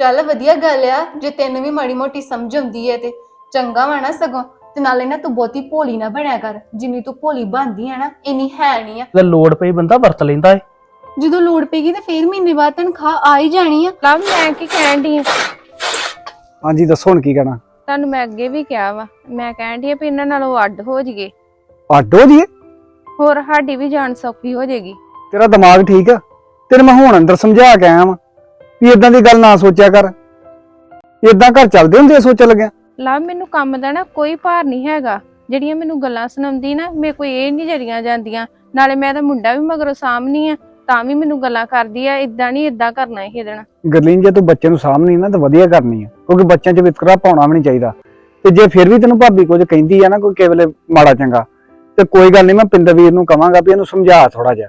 ਚੱਲ ਵਧੀਆ ਗੱਲ ਆ ਜੇ ਤੈਨੂੰ ਵੀ ਮਾੜੀ ਮੋਟੀ ਸਮਝ ਆਉਂਦੀ ਹੈ ਤੇ ਚੰਗਾ ਵਾ ਨਾ ਸਗੋਂ ਤੇ ਨਾਲੇ ਨਾ ਤੂੰ ਬਹੁਤੀ ਭੋਲੀ ਨਾ ਬਣਿਆ ਕਰ ਜਿੰਨੀ ਤੂੰ ਭੋਲੀ ਬਣਦੀ ਆ ਨਾ ਇੰਨੀ ਹੈ ਨਹੀਂ ਆ। ਜੇ ਲੋੜ ਪਈ ਬੰਦਾ ਵਰਤ ਲੈਂਦਾ ਏ। ਜਦੋਂ ਲੋੜ ਪੈਗੀ ਤੇ ਫੇਰ ਮਹੀਨੇ ਬਾਅਦ ਤਨਖਾਹ ਆ ਹੀ ਜਾਣੀ ਆ। ਲਵ ਮੈਂ ਕੀ ਕਹਿਣ ਦੀ ਹਾਂਜੀ ਦੱਸੋ ਹੁਣ ਕੀ ਕਹਿਣਾ? ਤੁਹਾਨੂੰ ਮੈਂ ਅੱਗੇ ਵੀ ਕਿਹਾ ਵਾ ਮੈਂ ਕਹਿਣ ਦੀ ਵੀ ਇਹਨਾਂ ਨਾਲੋਂ ਅੱਡ ਹੋ ਜਾਈਏ। ਆਡੋ ਦੀ ਹੋਰ ਸਾਡੀ ਵੀ ਜਾਨ ਸੌਖੀ ਹੋ ਜਾਏਗੀ। ਤੇਰਾ ਦਿਮਾਗ ਠੀਕ ਆ? ਤੈਨੂੰ ਮੈਂ ਹੁਣ ਅੰਦਰ ਸਮਝਾ ਕੇ ਆਇਆ ਵਾਂ। ਵੀ ਇਦਾਂ ਦੀ ਗੱਲ ਨਾ ਸੋਚਿਆ ਕਰ। ਇਦਾਂ ਘਰ ਚੱਲਦੇ ਹੁੰਦੇ ਆ ਸੋਚਣ ਲੱਗਿਆ। ਲਵ ਮੈਨੂੰ ਕੰਮ ਦਾ ਨਾ ਕੋਈ ਭਾਰ ਨਹੀਂ ਹੈਗਾ। ਜਿਹੜੀਆਂ ਮੈਨੂੰ ਗੱਲਾਂ ਸੁਣਾਉਂਦੀ ਨਾ ਮੇਰੇ ਕੋਈ ਇਹ ਨਹੀਂ ਜਰੀਆਂ ਜਾਂਦੀਆਂ। ਨਾਲੇ ਮੈਂ ਤਾਂ ਮੁੰਡਾ ਵੀ ਮਗਰੋਂ ਸਾਹਮਣੀ ਆ ਤਾਂ ਵੀ ਮੈਨੂੰ ਗੱਲਾਂ ਕਰਦੀ ਆ ਇਦਾਂ ਨਹੀਂ ਇਦਾਂ ਕਰਨਾ ਇਹ ਦੇਣਾ ਗਰਲੀਨ ਜੇ ਤੂੰ ਬੱਚੇ ਨੂੰ ਸਾਂਭਣੀ ਨਾ ਤਾਂ ਵਧੀਆ ਕਰਨੀ ਆ। ਕਿਉਂਕਿ ਬੱਚਿਆਂ 'ਚ ਵਿਤਕਰਾ ਪਾਉਣਾ ਵੀ ਨਹੀਂ ਚਾਹੀਦਾ। ਤੇ ਜੇ ਫਿਰ ਵੀ ਤੈਨੂੰ ਭਾਬੀ ਕੁਝ ਕਹਿੰਦੀ ਆ ਨਾ ਕੋਈ ਕੇਵਲੇ ਮਾੜਾ ਚੰਗਾ ਤੇ ਕੋਈ ਗੱਲ ਨਹੀਂ ਮੈਂ ਪਿੰਦਰ ਵੀਰ ਨੂੰ ਕਵਾਂਗਾ ਵੀ ਇਹਨੂੰ ਸਮਝਾ ਥੋੜਾ ਜਿਹਾ।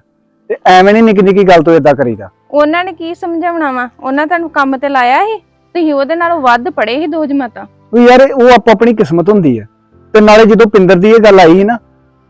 ਤੇ ਐਵੇਂ ਨਹੀਂ ਨਿੱਕੀ ਨਿੱਕੀ ਗੱਲ ਤੋਂ ਇਦਾਂ ਕਰੀਦਾ। ਉਹਨਾਂ ਨੇ ਕੀ ਸਮਝਾਉਣਾ ਵਾ? ਉਹਨਾਂ ਤੁਹਾਨੂੰ ਕੰਮ ਤੇ ਲਾਇਆ ਸੀ? ਤੁਸੀਂ ਉਹਦੇ ਨਾਲੋਂ ਵੱਧ ਪੜੇ ਸੀ ਦੋ ਜਮਾਤਾਂ। ਉਹ ਯਾਰ ਉਹ ਆਪੋ ਆਪਣੀ ਕਿਸਮਤ ਹੁੰਦੀ ਆ। ਤੇ ਨਾਲੇ ਜਦੋਂ ਪਿੰਦਰ ਦੀ ਇਹ ਗੱਲ ਆਈ ਨਾ,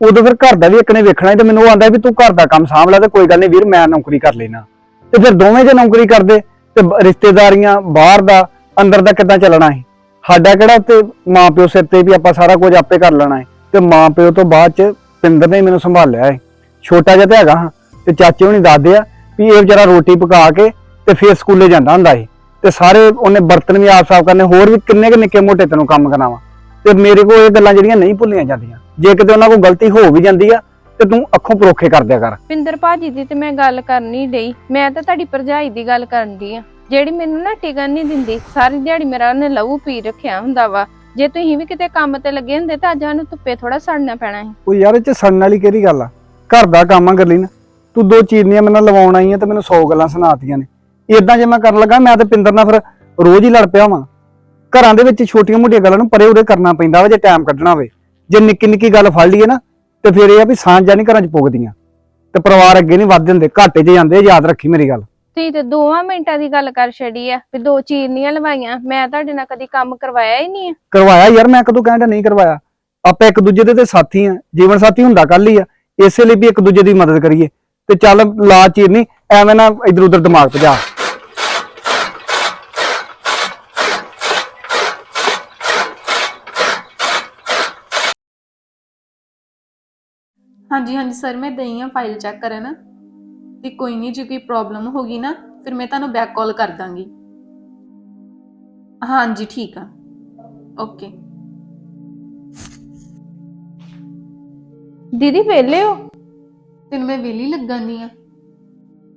ਉਦੋਂ ਫਿਰ ਘਰ ਦਾ ਵੀ ਇੱਕ ਨੇ ਵੇਖਣਾ ਸੀ ਤੇ ਮੈਨੂੰ ਉਹ ਆਂਦਾ ਵੀ ਤੂੰ ਘਰ ਦਾ ਕੰਮ ਸਾਂਭ ਲੈ ਤੇ ਕੋਈ ਗੱਲ ਨਹੀਂ ਵੀਰ, ਮੈਂ ਨੌਕਰੀ ਕਰ ਲੈਣਾ ਤੇ ਫਿਰ ਦੋਵੇਂ ਜੇ ਨੌਕਰੀ ਕਰਦੇ, ਤੇ ਬ- ਰਿਸ਼ਤੇਦਾਰੀਆਂ ਬਾਹਰ ਦਾ, ਅੰਦਰ ਦਾ ਕਿੱਦਾਂ ਚੱਲਣਾ ਸੀ? ਸਾਡਾ ਕਿਹੜਾ ਤੇ ਮਾਂ ਪਿਓ ਸਿਰ ਤੇ ਵੀ ਆਪਾਂ ਸਾਰਾ ਕੁਝ ਆਪੇ ਕਰ ਲੈਣਾ ਹੈ ਤੇ ਮਾਂ ਪਿਓ ਤੋਂ ਬਾਅਦ ਚ ਪਿੰਦਰ ਨੇ ਮੈਨੂੰ ਸੰਭਾਲਿਆ ਹੈ ਛੋਟਾ ਜਿਹਾ ਤੇ ਹੈਗਾ ਹਾਂ, ਤੇ ਚਾਚੇ ਹੁਣੀ ਦੱਸਦੇ ਆ ਵੀ ਇਹ ਵਿਚਾਰਾ ਰੋਟੀ ਪਕਾ ਕੇ ਤੇ ਫੇਰ ਸਕੂਲੇ ਜਾਂਦਾ ਹੁੰਦਾ ਸੀ। ਤੇ ਸਾਰੇ ਉਹਨੇ ਬਰਤਨ ਵੀ ਆਪ ਸਾਫ਼ ਕਰਨੇ ਹੋਰ ਵੀ ਕਿੰਨੇ ਕੁ ਨਿੱਕੇ ਮੋਟੇ ਤੈਨੂੰ ਕੰਮ ਕਰਾਵਾਂ। ਤੇ ਮੇਰੇ ਕੋਲ ਇਹ ਗੱਲਾਂ ਜਿਹੜੀਆਂ ਨਹੀਂ ਭੁੱਲੀਆਂ ਜਾਂਦੀਆਂ। ਜੇ ਕਿਤੇ ਉਹਨਾਂ ਕੋਲ ਗਲਤੀ ਹੋ ਵੀ ਜਾਂਦੀ ਆ ਤੇ ਤੂੰ ਅੱਖੋਂ ਪਰੋਖੇ ਕਰ ਦਿਆ ਕਰ। ਪਿੰਦਰ ਭਾਜੀ ਦੀ ਤੇ ਮੈਂ ਗੱਲ ਕਰਨੀ ਡਈ। ਮੈਂ ਤਾਂ ਤੁਹਾਡੀ ਭਰਜਾਈ ਦੀ ਗੱਲ ਕਰਨ ਦੀ ਆ। ਜਿਹੜੀ ਮੈਨੂੰ ਨਾ ਟਿਕਣ ਨਹੀਂ ਦਿੰਦੀ ਸਾਰੀ ਦਿਹਾੜੀ ਮੇਰਾ ਉਹਨੇ ਲਹੂ ਪੀ ਰੱਖਿਆ ਹੁੰਦਾ ਵਾ। ਜੇ ਤੁਸੀਂ ਵੀ ਕਿਤੇ ਕੰਮ ਤੇ ਲੱਗੇ ਹੁੰਦੇ ਤਾਂ ਅੱਜ ਸਾਨੂੰ ਧੁੱਪੇ ਥੋੜਾ ਸੜਨਾ ਪੈਣਾ ਸੀ। ਉਹ ਯਾਰ ਇਹ ਚ ਸੜਨ ਵਾਲੀ ਕਿਹੜੀ ਗੱਲ ਆ? ਘਰ ਦਾ ਕੰਮ ਆ ਗਰਲੀਨ। ਤੂੰ ਦੋ ਚੀਰਨੀਆਂ ਮੇਰੇ ਨਾਲ ਲਵਾਉਣ ਆਈ ਆ ਤੇ ਮੈਨੂੰ 100 ਗੱਲਾਂ ਸੁਣਾਤੀਆਂ ਨੇ। ਇਦਾਂ ਜੇ ਮੈਂ ਕਰਨ ਲੱਗਾ ਮੈਂ ਤੇ ਪਿੰਦਰ ਨਾਲ ਫਿਰ ਰੋਜ਼ ਹੀ ਲੜ ਪਿਆ ਵਾਂ। ਘਰਾਂ ਦੇ ਵਿੱਚ ਛੋਟੀਆਂ ਮੋਟੀਆਂ ਗੱਲਾਂ ਨੂੰ ਪਰੇ ਉਰੇ ਕਰਨਾ ਪੈਂਦਾ ਵਾ ਜੇ ਟਾਈਮ ਕੱਢਣਾ ਹੋਵੇ। ਜੇ ਨਿੱਕੀ ਨਿੱਕੀ ਗੱਲ ਫੜ ਲਈਏ ਨਾ ਤੇ ਫਿਰ ਇਹ ਆ ਵੀ ਸਾਂਝ ਨਹੀਂ ਘਰਾਂ 'ਚ ਪੁੱਗਦੀਆਂ। ਤੇ ਪਰਿਵਾਰ ਅੱਗੇ ਨਹੀਂ ਵੱਧਦੇ ਹੁੰਦੇ ਘਾਟੇ 'ਚ ਜਾਂਦੇ ਯਾਦ ਰੱਖੀ ਮੇਰੀ ਗੱਲ। ਤੁਸੀਂ ਤੇ ਦੋਵਾਂ ਮਿੰਟਾਂ ਦੀ ਗੱਲ ਕਰ ਛੜੀ ਆ ਵੀ ਦੋ ਚੀਰਨੀਆਂ ਲਵਾਈਆਂ ਮੈਂ ਤੁਹਾਡੇ ਨਾਲ ਕਦੀ ਕੰਮ ਕਰਵਾਇਆ ਹੀ ਨਹੀਂ ਆ। ਕਰਵਾਇਆ ਯਾਰ ਮੈਂ ਕਦੋਂ ਕਹਿੰਦਾ ਨਹੀਂ ਕਰਵਾਇਆ। ਆਪਾਂ ਇੱਕ ਦੂਜੇ ਦੇ ਤੇ ਸਾਥੀ ਆ ਜੀਵਨ ਸਾਥੀ ਹੁੰਦਾ ਕੱਲ ਹੀ ਆ। ਇਸੇ ਲਈ ਵੀ ਇੱਕ ਦੂਜੇ ਦੀ ਮਦਦ ਕਰੀਏ। ਤੇ ਚੱਲ ਲਾ ਚੀਰਨੀ ਐਵੇਂ ਨਾ ਇਧਰ ਉਧਰ ਦਿਮਾਗ ਭਜਾ। ਹਾਂਜੀ ਹਾਂਜੀ ਸਰ ਮੈਂ ਦਈ ਆ ਫਾਈਲ ਚੈੱਕ ਕਰਨ। ਤੇ ਕੋਈ ਨਹੀਂ ਜੇ ਕੋਈ ਪ੍ਰੋਬਲਮ ਹੋਗੀ ਨਾ ਫਿਰ ਮੈਂ ਤੁਹਾਨੂੰ ਬੈਕ ਕਾਲ ਕਰ ਦਾਂਗੀ। ਹਾਂਜੀ ਠੀਕ ਆ। ਓਕੇ ਦੀਦੀ ਵਿਹਲੇ ਹੋ? ਤੈਨੂੰ ਮੈਂ ਵੇਲੀ ਲੱਗਾਂਦੀ ਆ।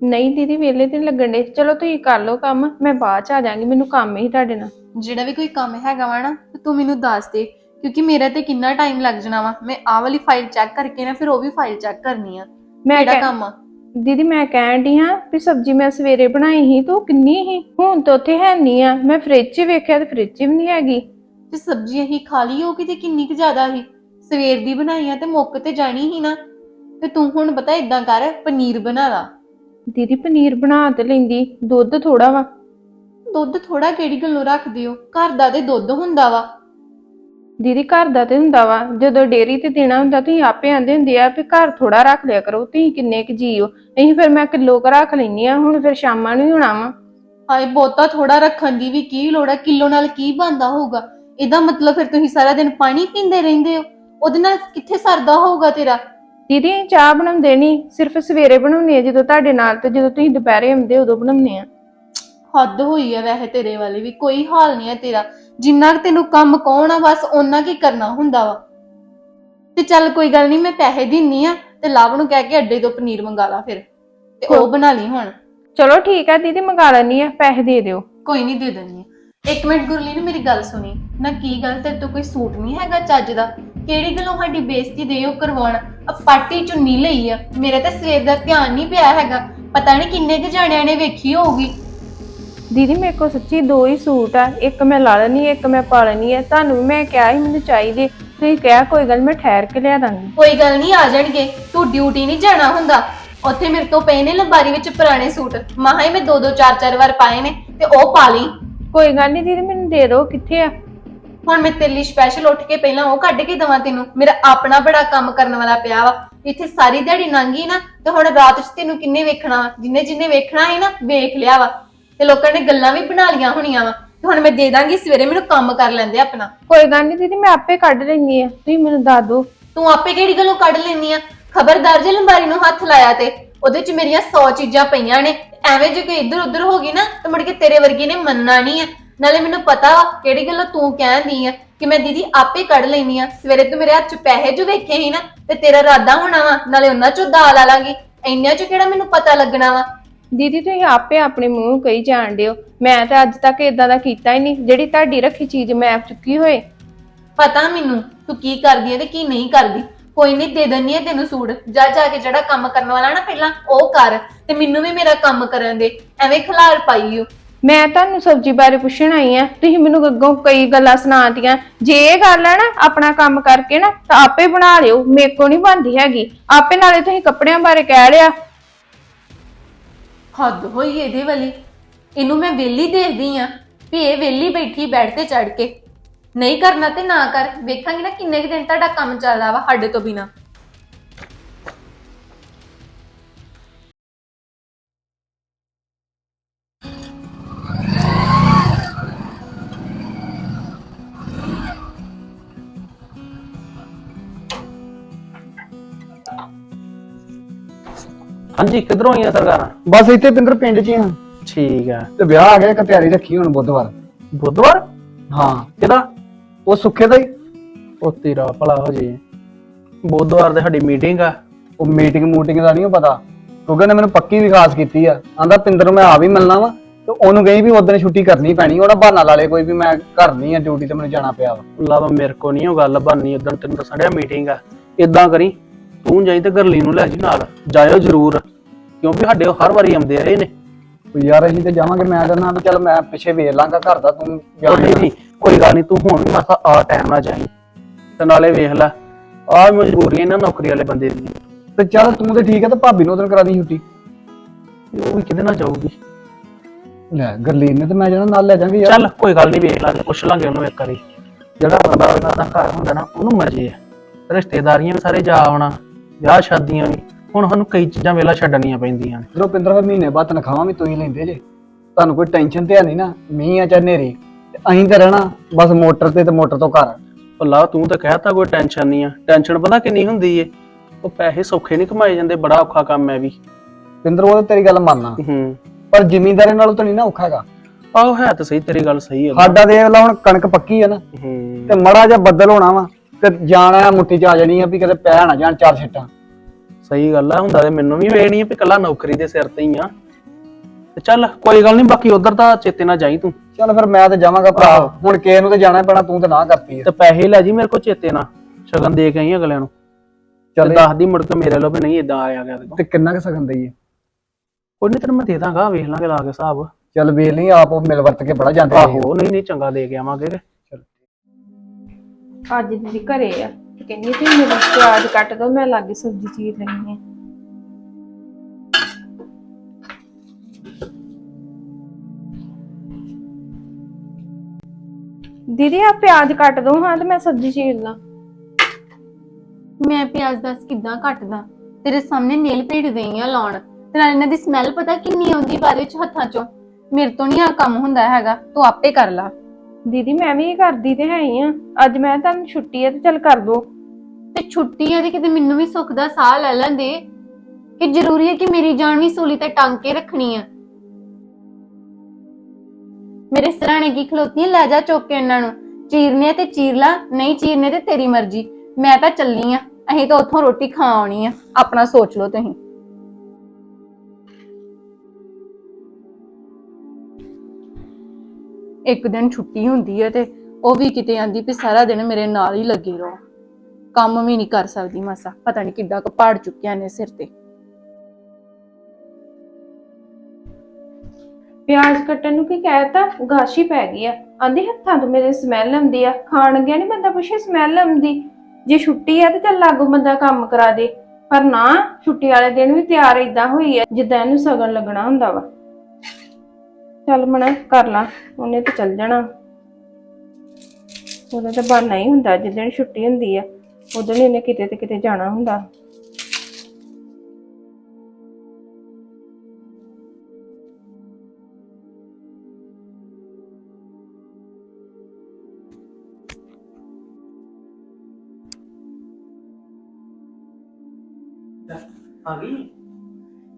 ਨਹੀਂ ਦੀਦੀ ਵਿਹਲੇ ਤੇ ਲੱਗਣ ਦੇ ਚਲੋ ਤੁਸੀਂ ਕਰ ਲਓ ਕੰਮ ਮੈਂ ਬਾਅਦ ਚ ਆ ਜਾਾਂਗੀ। ਮੈਨੂੰ ਕੰਮ ਹੀ ਤੁਹਾਡੇ ਨਾਲ। ਜਿਹੜਾ ਵੀ ਕੋਈ ਕੰਮ ਹੈਗਾ ਵਾ ਨਾ ਤੇ ਤੂੰ ਮੈਨੂੰ ਦੱਸ ਦੇ ਕਿਉਂਕਿ ਮੇਰਾ ਤੇ ਕਿੰਨਾ ਟਾਈਮ ਲੱਗ ਜਾਣਾ ਵਾ। ਮੈਂ ਆਹ ਵਾਲੀ ਫਾਈਲ ਚੈੱਕ ਕਰਕੇ ਨਾ ਫਿਰ ਉਹ ਵੀ ਫਾਈਲ ਚੈੱਕ ਕਰਨੀ ਆ। ਮੈਂ ਕਿਹੜਾ ਕਹਿ- ਕੰਮ ਆ? ਦੀਦੀ ਮੈਂ ਕਹਿਣ ਦੀ ਹਾਂ ਵੀ ਸਬਜ਼ੀ ਮੈਂ ਸਵੇਰੇ ਬਣਾਈ ਸੀ ਤੂੰ ਕਿੰਨੀ ਸੀ? ਹੁਣ ਤਾਂ ਉੱਥੇ ਹੈ ਨਹੀਂ ਆ। ਮੈਂ ਫ੍ਰਿਜ 'ਚ ਵੇਖਿਆ ਤੇ ਫ੍ਰਿਜ 'ਚ ਵੀ ਨਹੀਂ ਹੈਗੀ। ਤੇ ਸਬਜ਼ੀ ਅਸੀਂ ਖਾ ਲਈ ਹੋਗੀ ਤੇ ਕਿੰਨੀ ਕੁ ਜ਼ਿਆਦਾ ਸੀ? ਸਵੇਰ ਦੀ ਬਣਾਈ ਆ ਤੇ ਮੁੱਕ ਤੇ ਜਾਣੀ ਹੀ ਨਾ। ਤੇ ਤੂੰ ਹੁਣ ਪਤਾ ਇਦਾਂ ਕਰ ਪਨੀਰ ਬਣਾ ਲਾ। ਦੀਦੀ ਪਨੀਰ ਬਣਾ ਤੇ ਲੈਂਦੀ ਦੁੱਧ ਥੋੜਾ ਵਾ। ਦੁੱਧ ਥੋੜਾ ਕਿਹੜੀ ਗੱਲੋਂ ਰੱਖਦੇ ਹੋ ਘਰ ਦਾ ਤੇ ਦੁੱਧ ਹੁੰਦਾ ਵਾ। ਦੀਦੀ ਘਰ ਦਾ ਤੇ ਹੁੰਦਾ ਵਾ। ਜਦੋਂ ਡੇਰੀ ਤੇ ਦੇਣਾ ਹੁੰਦਾ ਤੁਸੀਂ ਆਪੇ ਆਂਦੇ ਹੁੰਦੇ ਆ ਵੀ ਘਰ ਥੋੜਾ ਰੱਖ ਲਿਆ ਕਰੋ ਤੁਸੀਂ ਕਿੰਨੇ ਕੁ ਜੀ ਹੋ ਨਹੀਂ ਫਿਰ ਮੈਂ ਕਿਲੋ ਕੁ ਰੱਖ ਲੈਣੀ ਆ ਹੁਣ ਫਿਰ ਸ਼ਾਮਾਂ ਨੂੰ ਹੀ ਹੋਣਾ ਵਾ। ਹਾਏ ਬਹੁਤਾ ਥੋੜਾ ਰੱਖਣ ਦੀ ਵੀ ਕੀ ਲੋੜ ਹੈ ਕਿਲੋ ਨਾਲ ਕੀ ਬਣਦਾ ਹੋਊਗਾ? ਇਹਦਾ ਮਤਲਬ ਫਿਰ ਤੁਸੀਂ ਸਾਰਾ ਦਿਨ ਪਾਣੀ ਪੀਂਦੇ ਰਹਿੰਦੇ ਹੋ ਉਹਦੇ ਨਾਲ ਕਿੱਥੇ ਸਰਦਾ ਹੋਊਗਾ ਤੇਰਾ? ਦੀਦੀ ਚਾਹ ਬਣਾਉਂਦੇ ਨਹੀਂ ਸਿਰਫ ਸਵੇਰੇ ਬਣਾਉਂਦੇ ਆ ਜਦੋਂ ਤੁਹਾਡੇ ਨਾਲ ਤੇ ਜਦੋਂ ਤੁਸੀਂ ਦੁਪਹਿਰੇ ਆਉਂਦੇ ਉਦੋਂ ਬਣਾਉਂਦੇ ਆ। ਹੱਦ ਹੋਈ ਹੈ ਵੈਸੇ ਤੇਰੇ ਵਾਲੀ ਵੀ ਕੋਈ ਹਾਲ ਨਹੀਂ ਹੈ ਤੇਰਾ। ਜਿੰਨਾ ਕੁ ਤੈਨੂੰ ਕੰਮ ਕੌਣ ਆ ਬਸ ਉਹਨਾਂ ਕੀ ਕਰਨਾ ਹੁੰਦਾ ਵਾ। ਤੇ ਚੱਲ ਕੋਈ ਗੱਲ ਨਹੀਂ ਮੈਂ ਪੈਸੇ ਦਿੰਨੀ ਆ ਤੇ ਲਵ ਨੂੰ ਕਹਿ ਕੇ ਅੱਡੇ ਤੋਂ ਪਨੀਰ ਮੰਗਾ ਲਾ ਫਿਰ। ਤੇ ਉਹ ਬਣਾ ਲਈ ਹੁਣ। ਚਲੋ ਠੀਕ ਆ ਦੀਦੀ ਮੰਗਾ ਲੈਣੀ ਆ ਪੈਸੇ ਦੇ ਦਿਓ। ਕੋਈ ਨਹੀਂ ਦੇ ਦਿੰਨੀ ਆ। ਇੱਕ ਮਿੰਟ ਗੁਰਲੀ ਨੇ ਮੇਰੀ ਗੱਲ ਸੁਣੀ। ਨਾ ਕੀ ਗੱਲ ਤੇਰੇ ਤੋਂ ਕੋਈ ਸੂਟ ਨਹੀਂ ਹੈਗਾ ਚੱਜ ਦਾ? ਕਿਹੜੀ ਗੱਲੋਂ ਸਾਡੀ ਬੇਇੱਜ਼ਤੀ ਦੇ ਉਹ ਕਰਵਾਉਣ? ਆ ਪਾਰਟੀ ਚੁੰਨੀ ਲਈ ਆ। ਮੇਰਾ ਤਾਂ ਸਵੇਰ ਦਾ ਧਿਆਨ ਨਹੀਂ ਪਿਆ ਹੈਗਾ। ਪਤਾ ਨਹੀਂ ਕਿੰਨੇ ਕੁ ਜਾਣਿਆਂ ਨੇ ਵੇਖੀ ਹੋਊਗੀ। ਦੀਦੀ ਮੇਰੇ ਕੋਲ ਸੱਚੀ ਦੋ ਹੀ ਸੂਟ ਆ। ਇੱਕ ਮੈਂ ਲਾ ਲੈਣੀ ਇੱਕ ਮੈਂ ਪਾ ਲੈਣੀ ਆ ਤੁਹਾਨੂੰ ਵੀ ਮੈਂ ਕਿਹਾ ਸੀ ਮੈਨੂੰ ਚਾਹੀਦੇ। ਤੁਸੀਂ ਕਿਹਾ ਕੋਈ ਗੱਲ ਮੈਂ ਠਹਿਰ ਕੇ ਲਿਆ ਦਾਂਗੀ। ਕੋਈ ਗੱਲ ਨਹੀਂ ਆ ਜਾਣਗੇ। ਤੂੰ ਡਿਊਟੀ ਨਹੀਂ ਜਾਣਾ ਹੁੰਦਾ। ਉੱਥੇ ਮੇਰੇ ਤੋਂ ਪਏ ਨੇ ਲੰਬਾਰੀ ਵਿੱਚ ਪੁਰਾਣੇ ਸੂਟ। ਮਹਾ ਹੀ ਮੈਂ ਦੋ ਦੋ ਚਾਰ ਚਾਰ ਵਾਰ ਪਾਏ ਨੇ ਤੇ ਉਹ ਪਾ ਲਈ। ਕੋਈ ਗੱਲ ਨਹੀਂ ਦੀਦੀ ਮੈਨੂੰ ਦੇ ਦਿਓ ਕਿੱਥੇ ਆ? ਹੁਣ ਮੈਂ ਤੇਰੇ ਲਈ ਸਪੈਸ਼ਲ ਉੱਠ ਕੇ ਪਹਿਲਾਂ ਉਹ ਕੱਢ ਕੇ ਦਵਾਂ ਤੈਨੂੰ। ਮੇਰਾ ਆਪਣਾ ਬੜਾ ਕੰਮ ਕਰਨ ਵਾਲਾ ਪਿਆ ਵਾ। ਇੱਥੇ ਸਾਰੀ ਦਿਹਾੜੀ ਲੰਘੀ ਨਾ ਤੇ ਹੁਣ ਰਾਤ 'ਚ ਤੈਨੂੰ ਕਿੰਨੇ ਵੇਖਣਾ ਵਾ? ਜਿੰਨੇ ਜਿੰਨੇ ਵੇਖਣਾ ਹੈ ਨਾ ਵੇਖ ਲਿਆ ਵਾ। ਤੇ ਲੋਕਾਂ ਨੇ ਗੱਲਾਂ ਵੀ ਬਣਾ ਲੀਆਂ ਹੋਣੀਆਂ ਵਾ। ਹੁਣ ਮੈਂ ਦੇ ਦਾਂਗੀ ਸਵੇਰੇ ਮੈਨੂੰ ਕੰਮ ਕਰ ਲੈਂਦੇ ਆਪਣਾ। ਕੋਈ ਗੱਲ ਨਹੀਂ ਦੀਦੀ ਮੈਂ ਆਪੇ ਕੱਢ ਲੈਂਦੀ ਆ। ਤੁਸੀਂ ਮੈਨੂੰ ਦੱਸ ਦਿਓ। ਤੂੰ ਆਪੇ ਕਿਹੜੀ ਗੱਲੋਂ ਕੱਢ ਲੈਨੀ ਆ? ਖਬਰਦਾਰ ਜੇ ਲੰਬਾਰੀ ਨੂੰ ਹੱਥ ਲਾਇਆ ਤੇ ਉਹਦੇ ਚ ਮੇਰੀਆਂ 100 ਚੀਜ਼ਾਂ ਪਈਆਂ ਨੇ। ਐਵੇਂ ਜੇ ਕੋਈ ਇੱਧਰ ਉੱਧਰ ਹੋ ਗਈ ਨਾ ਤੇ ਮੁੜ ਕੇ ਤੇਰੇ ਵਰਗੀ ਨੇ ਮੰਨਣਾ ਨਹੀਂ ਆ। ਨਾਲੇ ਮੈਨੂੰ ਪਤਾ ਵਾ ਕਿਹੜੀ ਗੱਲੋਂ ਤੂੰ ਕਹਿੰਦੀ ਆ ਕਿ ਮੈਂ ਦੀਦੀ ਆਪੇ ਕੱਢ ਲੈਨੀ ਆ। ਸਵੇਰੇ ਤੂੰ ਮੇਰੇ ਹੱਥ ਚ ਪੈਸੇ ਜੋ ਵੇਖੇ ਸੀ ਨਾ ਤੇ ਤੇਰਾ ਇਰਾਦਾ ਹੋਣਾ ਵਾ ਨਾਲੇ ਉਹਨਾਂ ਚੋਂ ਦਾਲ ਲਾ ਲਾਂਗੀ। ਇੰਨਿਆਂ ਚ ਕਿਹੜਾ ਮੈਨੂੰ ਪਤਾ ਲੱਗਣਾ ਵਾ? ਦੀਦੀ ਤੁਸੀਂ ਆਪੇ ਆਪਣੇ ਮੂੰਹ ਕਹੀ ਜਾਣ ਦਿਓ ਮੈਂ ਤਾਂ ਅੱਜ ਤੱਕ ਇਦਾਂ ਦਾ ਕੀਤਾ ਹੀ ਨਹੀਂ। ਜਿਹੜੀ ਤੁਹਾਡੀ ਰੱਖੀ ਚੀਜ਼ ਮੈਂ ਚੁੱਕੀ ਹੋਏ। ਪਤਾ ਮੈਨੂੰ ਤੂੰ ਕੀ ਕਰਦੀ ਹੈ ਤੇ ਕੀ ਨਹੀਂ ਕਰਦੀ। ਕੋਈ ਨਹੀਂ ਦੇ ਦਿੰਨੀ ਹੈ ਤੈਨੂੰ ਸੂਟ। ਜਾ ਜਾ ਕੇ ਜਿਹੜਾ ਕੰਮ ਕਰਨ ਵਾਲਾ ਨਾ ਪਹਿਲਾਂ ਉਹ ਕਰ ਤੇ ਮੈਨੂੰ ਵੀ ਮੇਰਾ ਕੰਮ ਕਰਨ ਦੇ। ਐਵੇਂ ਖਲਾਰ ਪਾਈ ਓ। ਮੈਂ ਤੁਹਾਨੂੰ ਸਬਜ਼ੀ ਬਾਰੇ ਪੁੱਛਣ ਆਈ ਆ। ਤੁਸੀਂ ਮੈਨੂੰ ਅੱਗੋਂ ਕਈ ਗੱਲਾਂ ਸੁਣਾਤੀਆਂ। ਜੇ ਇਹ ਗੱਲ ਹੈ ਨਾ ਆਪਣਾ ਕੰਮ ਕਰਕੇ ਨਾ ਤਾਂ ਆਪੇ ਬਣਾ ਲਿਓ। ਮੇਰੇ ਕੋ ਨਹੀਂ ਬਣਦੀ ਹੈਗੀ। ਆਪੇ ਨਾਲੇ ਤੁਸੀਂ ਕੱਪੜਿਆਂ ਬਾਰੇ ਕਹਿ ਲਿਆ। ਹੱਦ ਹੋਈ ਇਹਦੇ ਵਾਲੀ। ਇਹਨੂੰ ਮੈਂ ਵੇਲੀ ਦੇਖਦੀ ਆ ਵੀ ਇਹ ਵੇਲੀ ਬੈਠੀ ਬੈੱਡ ਤੇ ਚੜ ਕੇ। ਨਹੀਂ ਕਰਨਾ ਤੇ ਨਾ ਕਰ। ਵੇਖਾਂਗੇ ਨਾ ਕਿੰਨੇ ਕੁ ਦਿਨ ਤੁਹਾਡਾ ਕੰਮ ਚੱਲਦਾ ਵਾ ਸਾਡੇ ਤੋਂ ਬਿਨਾ। ਹਾਂਜੀ ਕਿੱਧਰੋਂ ਆਈਆਂ ਸਰਕਾਰਾਂ? ਬਸ ਇੱਥੇ ਪਿੰਦਰ ਪਿੰਡ 'ਚ ਹੀ ਹਾਂ ਠੀਕ ਆ। ਤੇ ਵਿਆਹ ਆ ਗਿਆ ਇੱਕ ਤਿਆਰੀ ਰੱਖੀ ਹੁਣ ਬੁੱਧਵਾਰ। ਬੁੱਧਵਾਰ? ਹਾਂ। ਕਿਹਦਾ? ਉਹ ਸੁੱਖੇ ਦਾ ਹੀ? ਉਹ ਤੇਰਾ ਭਲਾ ਹੋ ਜੇ। ਬੁੱਧਵਾਰ ਦੇ ਸਾਡੀ ਮੀਟਿੰਗ ਆ। ਉਹ ਮੀਟਿੰਗ ਮੂਟਿੰਗ ਦਾ ਨਹੀਂ ਪਤਾ। ਕਿਉਂਕਿ ਉਹਨੇ ਮੈਨੂੰ ਪੱਕੀ ਵਿਕਾਸ ਕੀਤੀ ਆ। ਆਂਦਾ ਪਿੰਦਰ ਨੂੰ ਮੈਂ ਆ ਵੀ ਮਿਲਣਾ ਵਾ। ਤੇ ਉਹਨੂੰ ਗਈ ਵੀ ਉਦੋਂ ਛੁੱਟੀ ਕਰਨੀ ਪੈਣੀ। ਉਹਦਾ ਬਹਾਨਾ ਲਾ ਲੇ ਕੋਈ ਵੀ ਮੈਂ ਘਰ ਨਹੀਂ ਆ ਡਿਊਟੀ ਤੇ ਮੈਨੂੰ ਜਾਣਾ ਪਿਆ ਵਾ। ਲਵ ਮੇਰੇ ਕੋ ਨਹੀਂ ਉਹ ਗੱਲ ਬਣਨੀ। ਉਦੋਂ ਤੈਨੂੰ ਦੱਸਣ ਡਿਆ ਮੀਟਿੰਗ ਆ। ਇਦਾਂ ਕਰੀ ਤੂੰ ਜਾਈ ਤੇ ਗਰਲੀ ਨੂੰ ਲੈ ਜੀ ਨਾਲ। ਜਾਇਓ ਜ਼ਰੂਰ। ਕਿਉਂਕਿ ਸਾਡੇ ਉਹ ਹਰ ਵਾਰੀ ਆਉਂਦੇ ਰਹੇ ਨੇ। ਉਹ ਯਾਰ ਅਸੀਂ ਤੇ ਜਾਵਾਂਗੇ ਮੈਂ ਕਹਿੰਦਾ ਵੀ ਚੱਲ ਮੈਂ ਪਿੱਛੇ ਵੇਖ ਲਾਂਗਾ ਘਰ ਦਾ ਤੂੰ ਉਹ ਨਹੀਂ ਨਹੀਂ ਕੋਈ ਗੱਲ ਨਹੀਂ ਤੂੰ ਹੁਣ ਵੀ ਮਸਾ ਆ ਟਾਈਮ ਨਾਲ ਜਾਈ। ਤੇ ਨਾਲੇ ਵੇਖ ਲੈ ਆ ਮਜਬੂਰੀ ਇਹਨਾਂ ਨੌਕਰੀ ਵਾਲੇ ਬੰਦੇ ਦੀ। ਤੇ ਚੱਲ ਤੂੰ ਤੇ ਠੀਕ ਹੈ ਤੇ ਭਾਬੀ ਨੂੰ ਉਦੋਂ ਕਰਾ ਦੀ ਛੁੱਟੀ ਉਹ ਵੀ ਕਿਹਦੇ ਨਾਲ ਜਾਊਗੀ? ਲੈ ਗਰਲੀਨ ਨੇ ਤੇ ਮੈਂ ਜਾਣਾ ਨਾਲ ਲੈ ਜਾਾਂਗੇ ਯਾਰ। ਚੱਲ ਕੋਈ ਗੱਲ ਨਹੀਂ ਵੇਖ ਲਾਂਗੇ ਪੁੱਛ ਲਾਂਗੇ ਉਹਨੂੰ ਇੱਕ ਵਾਰੀ। ਜਿਹੜਾ ਬੰਦਾ ਉਹਨਾਂ ਦਾ ਘਰ ਹੁੰਦਾ ਨਾ ਉਹਨੂੰ ਮਰਜ਼ੀ ਹੈ ਰਿਸ਼ਤੇਦਾਰੀਆਂ ਵੀ ਸਾਰੇ ਜਾ ਆਉਣਾ ਵਿਆਹ ਸ਼ਾਦੀਆਂ ਵੀ। ਹੁਣ ਸਾਨੂੰ ਕਈ ਚੀਜ਼ਾਂ ਵੇਲਾ ਛੱਡਣੀਆਂ ਪੈਂਦੀਆਂ ਨੇ। ਜਦੋਂ ਪਿੰਦਰ ਫਿਰ ਮਹੀਨੇ ਬਾਅਦ ਤਨਖਾਹਾਂ ਵੀ ਤੁਸੀਂ ਲੈਂਦੇ ਜੇ। ਤੁਹਾਨੂੰ ਕੋਈ ਟੈਨਸ਼ਨ ਤੇ ਹੈ ਨਹੀਂ ਨਾ ਮੀਂਹ ਆ ਚਾਹੇ ਹਨੇਰੀ ਤੇ ਅਸੀਂ ਤੇ ਰਹਿਣਾ ਬਸ ਮੋਟਰ ਤੇ ਤੇ ਮੋਟਰ ਤੋਂ ਘਰ। ਭੱਲਾ ਤੂੰ ਤਾਂ ਕਹਿਤਾ ਕੋਈ ਟੈਨਸ਼ਨ ਨਹੀਂ ਆ। ਟੈਨਸ਼ਨ ਪਤਾ ਕਿੰਨੀ ਹੁੰਦੀ ਏ? ਉਹ ਪੈਸੇ ਸੌਖੇ ਨਹੀਂ ਕਮਾਏ ਜਾਂਦੇ ਬੜਾ ਔਖਾ ਕੰਮ ਹੈ ਵੀ। ਪਿੰਦਰ ਉਹ ਤਾਂ ਤੇਰੀ ਗੱਲ ਮੰਨਣਾ ਹੂੰ। ਪਰ ਜ਼ਿਮੀਂਦਾਰਾਂ ਨਾਲੋਂ ਤਾਂ ਨਹੀਂ ਨਾ ਔਖਾ ਹੈਗਾ। ਆਹੋ ਹੈ ਤਾਂ ਸਹੀ ਤੇਰੀ ਗੱਲ ਸਹੀ ਹੈ। ਸਾਡਾ ਦੇਖ ਲਾ ਹੁਣ ਕਣਕ ਪੱਕੀ ਹੈ ਨਾ। ਹੂੰ। ਤੇ ਮੜਾ ਜਿਹਾ ਬੱਦਲ ਹੋਣਾ ਵਾ ਤੇ ਜਾਣਾ ਮੁੱਠੀ ਚ ਆ ਜਾਣੀ ਆ ਵੀ ਕਦੇ ਪੈ ਨਾ ਜਾਣ ਚਾਰ ਛਿੱਟਾਂ ਸਹੀ ਗੱਲ ਆ ਹੁੰਦਾ ਤੇ ਮੈਨੂੰ ਵੀ ਵੇਖ ਨਹੀਂ ਵੀ ਕੱਲਾ ਨੌਕਰੀ ਦੇ ਸਿਰ ਤੇ ਹੀ ਆ। ਤੇ ਚੱਲ ਕੋਈ ਗੱਲ ਨਹੀਂ ਬਾਕੀ ਉਧਰ ਤਾਂ ਚੇਤੇ ਨਾ ਜਾਈ ਤੂੰ। ਚੱਲ ਫਿਰ ਮੈਂ ਤੇ ਜਾਵਾਂਗਾ ਭਰਾ ਹੁਣ ਕੇ ਨੂੰ ਤੇ ਜਾਣਾ ਪੈਣਾ ਤੂੰ ਤੇ ਨਾ ਕਰਤੀ ਹੈ ਤੇ ਪੈਸੇ ਲੈ ਜੀ ਮੇਰੇ ਕੋਲ ਚੇਤੇ ਨਾ ਸ਼ਗਨ ਦੇ ਕੇ ਆਈ ਅਗਲਿਆਂ ਨੂੰ। ਚੱਲ ਤੇ ਦੱਸਦੀ ਮੁੜ ਕੇ ਮੇਰੇ ਲੋ ਵੀ ਨਹੀਂ ਇਦਾਂ ਆਇਆ ਗਿਆ ਦੇਖੋ ਤੇ ਕਿੰਨਾ ਕੁ ਸਗਨ ਦਈਏ? ਕੋਈ ਨਹੀਂ ਤੈਨੂੰ ਮੈਂ ਦੇ ਦਾਂਗਾ ਵੇਖ ਲਾਂਗੇ ਲਾ ਕੇ ਹਿਸਾਬ। ਚੱਲ ਵੇਖ ਲਈ ਆਪ ਉਹ ਮਿਲ ਵਰਤ ਕੇ ਬੜਾ ਜਾਂਦੇ ਨੇ। ਆਹੋ ਨਹੀਂ ਨਹੀਂ ਚੰਗਾ ਦੇ ਕੇ ਆਵਾਂਗੇ ਅੱਜ ਦੀਦੀ ਘਰੇ ਆ। ਤੇ ਕਹਿੰਦੀ ਤੁਸੀਂ ਮੇਰਾ ਪਿਆਜ਼ ਕੱਟ ਦੋ ਮੈਂ ਲਾਗੇ ਸਬਜ਼ੀ ਚੀਰ ਲੈਣੀ ਹੈ। ਦੀਦੀ ਆ ਪਿਆਜ਼ ਕੱਟ ਦੋ ਹਾਂ ਤੇ ਮੈਂ ਸਬਜ਼ੀ ਚੀਰ ਲਾਂ। ਮੈਂ ਪਿਆਜ਼ ਦੱਸ ਕਿੱਦਾਂ ਕੱਟਦਾ? ਤੇਰੇ ਸਾਹਮਣੇ ਨੇਲ ਪੇੜ ਦੇਈ ਆ ਲਾਉਣ। ਤੇ ਨਾਲ ਇਹਨਾਂ ਦੀ ਸਮੈਲ ਪਤਾ ਕਿੰਨੀ ਆਉਂਦੀ ਬਾਅਦ ਵਿੱਚ ਹੱਥਾਂ ਚੋਂ? ਮੇਰੇ ਤੋਂ ਨਹੀਂ ਆ ਕੰਮ ਹੁੰਦਾ ਹੈਗਾ ਤੂੰ ਆਪੇ ਕਰ ਲਾ। ਦੀਦੀ ਮੈਂ ਵੀ ਇਹ ਕਰਦੀ ਤੇ ਹੈ ਹੀ ਆ। ਅੱਜ ਮੈਂ ਤੁਹਾਨੂੰ ਛੁੱਟੀ ਹੈ ਤੇ ਚੱਲ ਕਰ ਦੋ। ਤੇ ਛੁੱਟੀਆਂ ਆ ਤੇ ਕਿਤੇ ਮੈਨੂੰ ਵੀ ਸੁੱਖ ਦਾ ਸਾਹ ਲੈ ਲੈਂਦੇ। ਕਿ ਜ਼ਰੂਰੀ ਹੈ ਕਿ ਮੇਰੀ ਜਾਨ ਵੀ ਸੂਲੀ ਤੇ ਟੰਗ ਕੇ ਰੱਖਣੀ ਆ। ਮੇਰੇ ਸਰਾਣੇ ਕੀ ਖਲੋਤੀ ਲੈ ਜਾ ਚੁੱਕ ਕੇ ਇਹਨਾਂ ਨੂੰ। ਚੀਰਨੇ ਤੇ ਚੀਰ ਲਾ ਨਹੀਂ ਚੀਰਨੇ ਤੇ ਤੇਰੀ ਮਰਜ਼ੀ। ਮੈਂ ਤਾਂ ਚੱਲੀ ਆ, ਅਸੀਂ ਤਾਂ ਉੱਥੋਂ ਰੋਟੀ ਖਾ ਆਉਣੀ ਆ। ਆਪਣਾ ਸੋਚ ਲਓ ਤੁਸੀਂ। ਇੱਕ ਦਿਨ ਛੁੱਟੀ ਹੁੰਦੀ ਹੈ ਤੇ ਉਹ ਵੀ ਕਿਤੇ ਆਂਦੀ ਵੀ ਸਾਰਾ ਦਿਨ ਮੇਰੇ ਨਾਲ ਹੀ ਲੱਗੀ ਰਹੋ। ਕੰਮ ਵੀ ਨਹੀਂ ਕਰ ਸਕਦੀ ਮਾਸਾ। ਪਤਾ ਨਹੀਂ ਕਿੱਡਾ ਕੁ ਚੁੱਕਿਆ ਨੇ ਸਿਰ ਤੇ। ਪਿਆਜ਼ ਕੱਟਣ ਨੂੰ ਕੀ ਕਹਿਤਾ? ਗਾਸ਼ੀ ਪੈ ਗਈ ਆ। ਆਂਦੀ ਹੱਥਾਂ ਤੋਂ ਮੇਰੇ ਸਮੈਲ ਆਉਂਦੀ ਆ। ਖਾਣ ਗਿਆ ਨਹੀਂ ਬੰਦਾ ਪੁੱਛੇ ਸਮੈਲ ਆਉਂਦੀ। ਜੇ ਛੁੱਟੀ ਆ ਤੇ ਚੱਲ ਲਾਗੋ ਬੰਦਾ ਕੰਮ ਕਰਾ ਦੇ। ਪਰ ਨਾ, ਛੁੱਟੀ ਵਾਲੇ ਦਿਨ ਵੀ ਤਿਆਰ ਇਦਾਂ ਹੋਈ ਆ, ਜਿੱਦਾਂ ਇਹਨੂੰ ਸਗਨ ਲੱਗਣਾ ਹੁੰਦਾ ਵਾ। ਚੱਲ ਮਣਾ, ਕਰ ਲਾ। ਉਹਨੇ ਤੇ ਚੱਲ ਜਾਣਾ। ਉਹਦਾ ਤਾਂ ਬਹਾਨਾ ਹੀ ਹੁੰਦਾ ਜਿੱਦਣ ਛੁੱਟੀ ਹੁੰਦੀ ਆ। ਉਦੋਂ ਨੇ ਕਿਤੇ ਤੇ ਕਿਤੇ ਜਾਣਾ ਹੁੰਦਾ।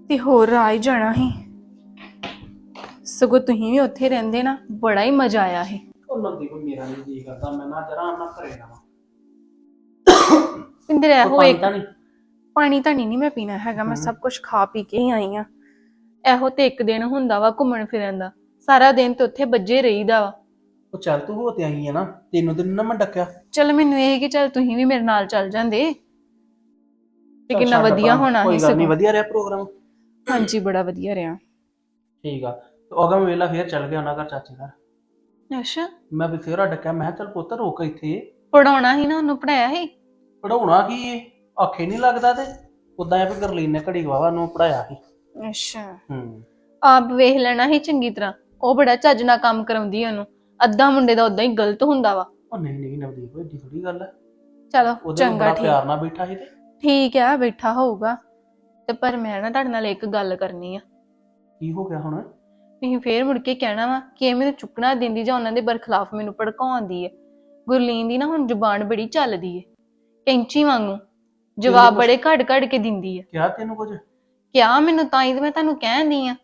ਤੇ ਹੋਰ ਰਾਜ ਜਾਣਾ ਸੀ। ਸਗੋਂ ਤੁਸੀਂ ਵੀ ਉੱਥੇ ਰਹਿੰਦੇ ਨਾ ਬੜਾ ਹੀ ਮਜ਼ਾ ਆਇਆ ਸੀ। ਉਹ ਲੰਦੀ ਕੋ ਮੇਰਾ ਨਹੀਂ ਜੀ ਕਰਦਾ ਮੈਂ ਨਾ ਜਰਾ ਨਾ ਘਰੇ ਨਾ ਪਿੰਦਰ ਇਹੋ ਪਾਣੀ ਇੱਕ ਤਾਂ ਨਹੀਂ? ਪਾਣੀ ਤਾਂ ਨਹੀਂ ਮੈਂ ਪੀਣਾ ਹੈਗਾ ਮੈਂ ਸਭ ਕੁਝ ਖਾ ਪੀ ਕੇ ਹੀ ਆਈ ਆ ਇਹੋ ਤੇ ਇੱਕ ਦਿਨ ਹੁੰਦਾ ਵਾ ਘੁੰਮਣ ਫਿਰਨ ਦਾ। ਸਾਰਾ ਦਿਨ ਤੇ ਉੱਥੇ ਵੱਜੇ ਰਹੀਦਾ ਵਾ। ਉਹ ਚੱਲ ਤੂੰ ਹੋ ਤੇ ਆਈ ਹੈ ਨਾ ਤੈਨੂੰ ਤੇ ਨੀ ਨਾ ਮੈਂ ਡੱਕਿਆ। ਚਲ ਮੈਨੂੰ ਇਹ ਕਿ ਚਲ ਤੁਸੀਂ ਵੀ ਮੇਰੇ ਨਾਲ ਚੱਲ ਜਾਂਦੇ। ਤੇ ਚੱਲ ਕਿੰਨਾ ਛੱਡ ਵਧੀਆ ਪਰਾਂ, ਹੋਣਾ ਕੋਈ ਸੀ ਗੱਲ ਨਹੀਂ ਸਗੋਂ ਵਧੀਆ ਰਿਹਾ ਪ੍ਰੋਗਰਾਮ? ਹਾਂਜੀ ਬੜਾ ਵਧੀਆ ਰਿਹਾ। ਠੀਕ ਆ। ਤੇ ਅਗਮ ਵੇਲਾ ਫੇਰ ਚੱਲ ਗਿਆ ਉਹਨਾਂ ਘਰ ਚਾਚੇ ਘਰ। ਅੱਛਾ। ਮੈਂ ਬਥੇਰਾ ਡੱਕਿਆ ਮੈਂ ਕਿਹਾ ਚੱਲ ਪੁੱਤ ਰੁਕ ਇੱਥੇ। ਪੜਾਉਣਾ ਸੀ ਨਾ ਉਹਨੂੰ ਪੜਾਇਆ ਸੀ? ਪੜਾਉਣਾ ਕੀ ਏ? ਆਖੇ ਨਹੀਂ ਲੱਗਦਾ ਤੇ? ਉਦਾਂ ਇਹ ਵੀ ਗਰਲੀਨ ਨੇ ਘੜੀ ਵਾਵਾ ਨੂੰ ਪੜਾਇਆ ਸੀ। ਅੱਛਾ। ਹੂੰ। ਆਪ ਵੇਖ ਲੈਣਾ ਸੀ ਚੰਗੀ ਤਰ੍ਹਾਂ। ਉਹ ਬੜਾ ਚੱਜ ਨਾਲ ਕੰਮ ਕਰਾਉਂਦੀ ਆ ਉਹਨੂੰ। ਅੱਧਾ ਮੁੰਡੇ ਦਾ ਉਦਾਂ ਹੀ ਗਲਤ ਹੁੰਦਾ ਵਾ। ਉਹ ਨਹੀਂ ਨਹੀਂ ਨਵਦੀਪ ਏਡੀ ਥੋੜੀ ਗੱਲ ਹੈ ਚਲੋ ਉਹਦੇ ਨਾਲ ਚੰਗਾ ਬੜਾ ਠੀਕ। ਪਿਆਰ ਨਾਲ ਬੈਠਾ ਸੀ ਤੇ? ਠੀਕ ਆ ਬੈਠਾ ਹੋਊਗਾ। ਤੇ ਪਰ ਮੈਂ ਨਾ ਤੁਹਾਡੇ ਨਾਲ ਇੱਕ ਗੱਲ ਕਰਨੀ ਆ। ਕੀ ਹੋ ਗਿਆ ਹੁਣ? ਤੁਸੀਂ ਫੇਰ ਮੁੜ ਕੇ ਕਹਿਣਾ ਵਾ ਕਿ ਇਹ ਮੈਨੂੰ ਚੁੱਕਣਾ ਦਿੰਦੀ ਜਾਂ ਉਹਨਾਂ ਦੇ ਬਰਖਲਾਫ ਮੈਨੂੰ ਭੜਕਾਉਂਦੀ ਹੈ ਗੁਰਲੀਨ ਦੀ ਨਾ ਹੁਣ ਜ਼ੁਬਾਨ ਬੜੀ ਚੱਲਦੀ ਹੈ ਕੈਂਚੀ ਵਾਂਗੂ। ਜਵਾਬ ਬੜੇ ਘੜ ਘੜ ਕੇ ਦਿੰਦੀ ਹੈ ਕਿਹਾ ਤੈਨੂੰ ਕੁਝ ਕਿਆ ਮੈਨੂੰ ਤਾਂ ਹੀ ਤੇ ਮੈਂ ਤੁਹਾਨੂੰ ਕਹਿੰਦੀ ਆ।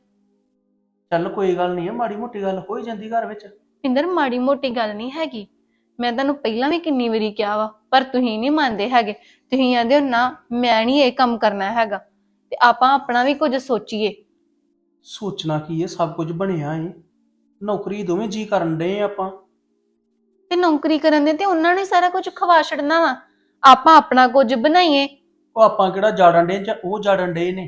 ਚੱਲ ਕੋਈ ਗੱਲ ਨਹੀਂ ਹੈ ਮਾੜੀ ਮੋਟੀ ਗੱਲ ਹੋ ਹੀ ਜਾਂਦੀ ਘਰ ਵਿੱਚ। ਪਿੰਦਰ ਮਾੜੀ ਮੋਟੀ ਗੱਲ ਨਹੀਂ ਹੈਗੀ। ਮੈਂ ਤੁਹਾਨੂੰ ਪਹਿਲਾਂ ਵੀ ਕਿੰਨੀ ਵਾਰੀ ਕਿਹਾ ਵਾ ਪਰ ਤੁਸੀਂ ਨਹੀਂ ਮੰਨਦੇ ਹੈਗੇ। ਤੁਸੀਂ ਆਂਦੇ ਹੋ ਨਾ ਮੈਂ ਨਹੀਂ ਇਹ ਕੰਮ ਕਰਨਾ ਹੈਗਾ। ਤੇ ਆਪਾਂ ਆਪਣਾ ਵੀ ਕੁਝ ਸੋਚੀਏ। ਸੋਚਣਾ ਕੀ ਹੈ ਸਭ ਕੁਝ ਬਣਿਆ ਏ ਨੌਕਰੀ ਦੋਵੇਂ ਜੀ ਕਰਨ ਡਏ ਆਪਾਂ। ਤੇ ਨੌਕਰੀ ਕਰਨ ਦੇ ਤੇ ਉਹਨਾਂ ਨੇ ਸਾਰਾ ਕੁਝ ਖਵਾ ਛੱਡਣਾ ਵਾ। ਆਪਾਂ ਆਪਣਾ ਕੁਝ ਬਣਾਈਏ। ਉਹ ਆਪਾਂ ਕਿਹੜਾ ਜਾੜਨ ਡੇ ਜਾਂ ਉਹ ਜਾੜਨ ਡੇ ਨੇ?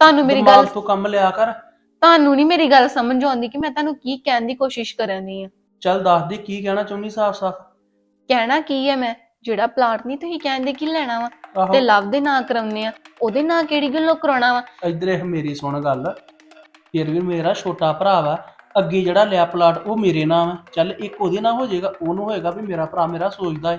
ਤੁਹਾਨੂੰ ਮੇਰੀ ਗੱਲ ਦਿਮਾਗ ਤੋਂ ਕੰਮ ਲਿਆ ਕਰ। ਤੁਹਾਨੂੰ ਨਹੀਂ ਮੇਰੀ ਗੱਲ ਸਮਝ ਆਉਂਦੀ ਕਿ ਮੈਂ ਤੁਹਾਨੂੰ ਕੀ ਕਹਿਣ ਦੀ ਕੋਸ਼ਿਸ਼ ਕਰਨ ਆ। ਚੱਲ ਦੱਸ ਦੇ ਕੀ ਕਹਿਣਾ ਚਾਹੁੰਦੀ ਸਾਫ਼-ਸਾਫ਼ ਕਹਿਣਾ ਕੀ ਹੈ ਮੈਂ? ਜਿਹੜਾ ਪਲਾਟ ਨਹੀਂ ਤੁਸੀਂ ਕਹਿੰਦੇ ਕਿ ਲੈਣਾ ਵਾ ਆਹੋ। ਤੇ ਲਵ ਦੇ ਨਾਂ ਕਰਾਉਨੇ ਆ ਉਹਦੇ ਨਾਂ ਕਿਹੜੀ ਗੱਲੋਂ ਕਰਾਉਣਾ ਵਾ? ਇਧਰ ਇਹ ਮੇਰੀ ਸੁਣ ਗੱਲ ਫਿਰ ਵੀ ਮੇਰਾ ਛੋਟਾ ਭਰਾ ਵਾ ਅੱਗੇ ਜਿਹੜਾ ਲਿਆ ਪਲਾਟ ਉਹ ਮੇਰੇ ਨਾਮ ਹੈ ਚੱਲ ਇੱਕ ਉਹਦੇ ਨਾਲ ਹੋ ਜਾਏਗਾ ਉਹਨੂੰ ਹੋਏਗਾ ਵੀ ਮੇਰਾ ਭਰਾ ਮੇਰਾ ਸੋਚਦਾ ਏ।